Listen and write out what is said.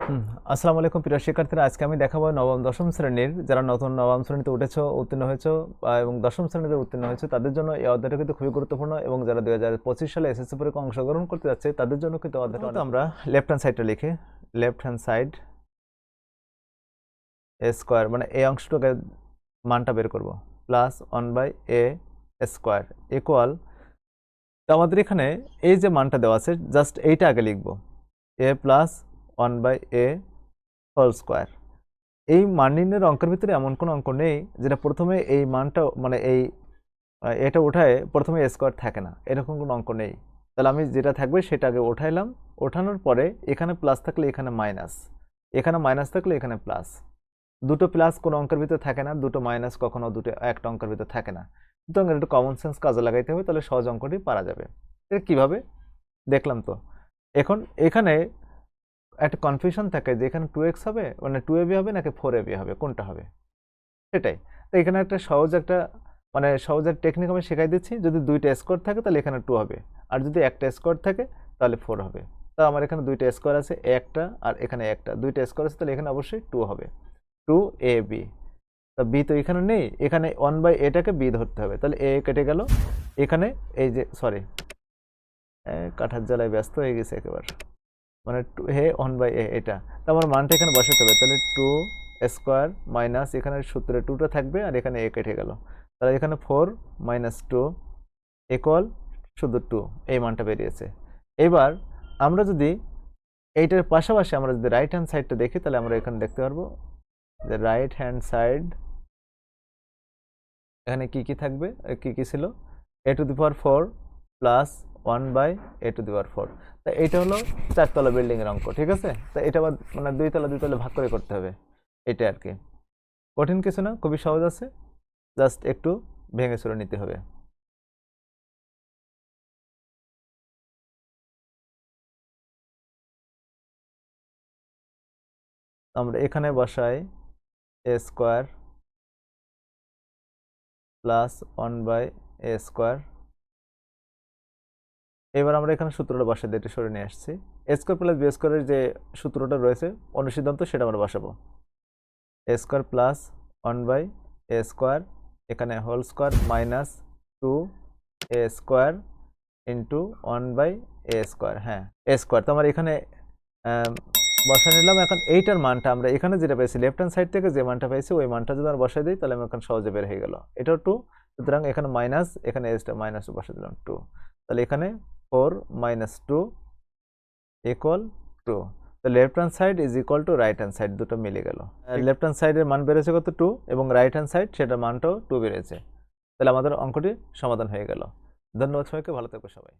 হুম, আসসালামু আলাইকুম প্রিয় শিক্ষার্থীরা। আজকে আমি দেখাবো নবম দশম শ্রেণির যারা নতুন নবম শ্রেণীতে উঠেছো উত্তীর্ণ হয়েছো বা এবং দশম শ্রেণীতে উত্তীর্ণ হয়েছো তাদের জন্য এই অধ্যায়টা কিন্তু খুবই গুরুত্বপূর্ণ এবং যারা দুই হাজার পঁচিশ সালে এসএসসি পরীক্ষা অংশগ্রহণ করতে যাচ্ছে তাদের জন্য কিন্তু অধ্যায়টা আমরা লেফট হ্যান্ড সাইডটা লিখে। Left hand side A square মানে এই অংশটাকে মানটা বের করব। Plus one by A square equal তো আমাদের এখানে এই যে মানটা দেওয়া আছে জাস্ট এইটা আগে লিখব। A plus one by A whole square. এই মান নির্ণয়ের অঙ্কের ভিতরে এমন কোনো অঙ্ক নেই যেটা প্রথমে এই মানটা মানে এই এটা উঠায় প্রথমে স্কোয়ার থাকে না। এরকম কোনো অঙ্ক নেই। তাহলে আমি যেটা থাকবে সেটা আগে ওঠাইলাম ওঠানোর পরে এখানে প্লাস থাকলে এখানে মাইনাস। এখানে মাইনাস থাকলে এখানে প্লাস। দুটো প্লাস কোনো অঙ্কের ভিতরে থাকে না, দুটো মাইনাস কখনো দুটো, একটা অঙ্কের ভিতরে থাকে না। সুতরাং একটু কমন সেন্স কাজে লাগাইতে হবে, তাহলে সহজ অঙ্কটি পারা যাবে। এটা কীভাবে? দেখলাম তো। এখন এখানে একটা কনফিউশন থাকে যে এখানে টু এক্স হবে মানে টু এবি হবে নাকি ফোর এবি হবে, কোনটা হবে? সেটাই। তো এখানে একটা সহজ একটা মানে সহজ একটা টেকনিক আমি শেখাই দিচ্ছি। যদি দুইটা স্কোয়ার থাকে তাহলে এখানে টু হবে। আর যদি একটা স্কোয়ার থাকে তাহলে ফোর হবে। তা আমার এখানে দুইটা স্কোয়ার আছে একটা আর এখানে একটা। দুইটা স্কোয়ার আছে তাহলে এখানে অবশ্যই টু হবে। টু এ বি তা বি তো এখানে নেই। এখানে ওয়ান বাই এটাকে বি ধরতে হবে। তাহলে এ কেটে গেল। এখানে এই যে সরি কাঠার জ্বালায় ব্যস্ত হয়ে গেছে একেবারে। মানে টু হে ওয়ান বাই এ এটা। তো আমার মানটা এখানে বসাতে হবে। তাহলে টু স্কোয়ার মাইনাস এখানে সূত্রে টুটা থাকবে আর এখানে এ কেটে গেল। তাহলে এখানে ফোর মাইনাস টু ইকুয়াল শুধু টু এই মানটা বেরিয়েছে। এবার আমরা যদি এইটার পাশাপাশি আমরা যদি রাইট হ্যান্ড সাইডটা দেখি, তাহলে আমরা এখানে দেখতে পারব যে রাইট হ্যান্ড সাইড এখানে কি কি থাকবে? কি কি ছিল? A to the power four plus one by A to the four. তা এটা হলো চারতলা বিল্ডিংয়ের অঙ্ক, ঠিক আছে? তা এটা আবার মানে দুই তলা দুই তলা ভাগ করে করতে হবে, এটা আর কি। কঠিন কিছু না, খুবই সহজ আছে, জাস্ট একটু ভেঙে চুরে নিতে হবে। আমরা এখানে বসাই A square plus one by A square এবার আমরা এখানে সূত্রটা বসাই দিয়ে সরে নিয়ে আসছি। এ স্কোয়ার প্লাস বি স্কোয়ারের যে সূত্রটা রয়েছে, অনুসিদ্ধান্ত সেটা আমরা বসাবো। A square plus one by a square এখানে whole square minus two a square into one by a square হ্যাঁ এ স্কোয়ার তো আমার এখানে বসায় নিলাম। এখন এইটার মানটা আমরা এখানে যেটা পেয়েছি লেফট হ্যান্ড সাইড থেকে যে মানটা পেয়েছি, ওই মানটা যদি আমরা বসাই দিই, তাহলে আমি এখন সহজে বের হয়ে গেল। এটাও টু সুতরাং এখানে মাইনাস এখানে এসটা মাইনাস বসে দিলাম টু তাহলে এখানে four minus two equal to তো left hand side is equal to right hand side দুটো মিলে গেল। লেফট হ্যান্ড সাইডের মান বেড়েছে কত? টু এবং রাইট হ্যান্ড সাইড সেটার মানটাও টু বেড়েছে। তাহলে আমাদের অঙ্কটি সমাধান হয়ে গেল। ধন্যবাদ সবাইকে ভালো থাকবে সবাই।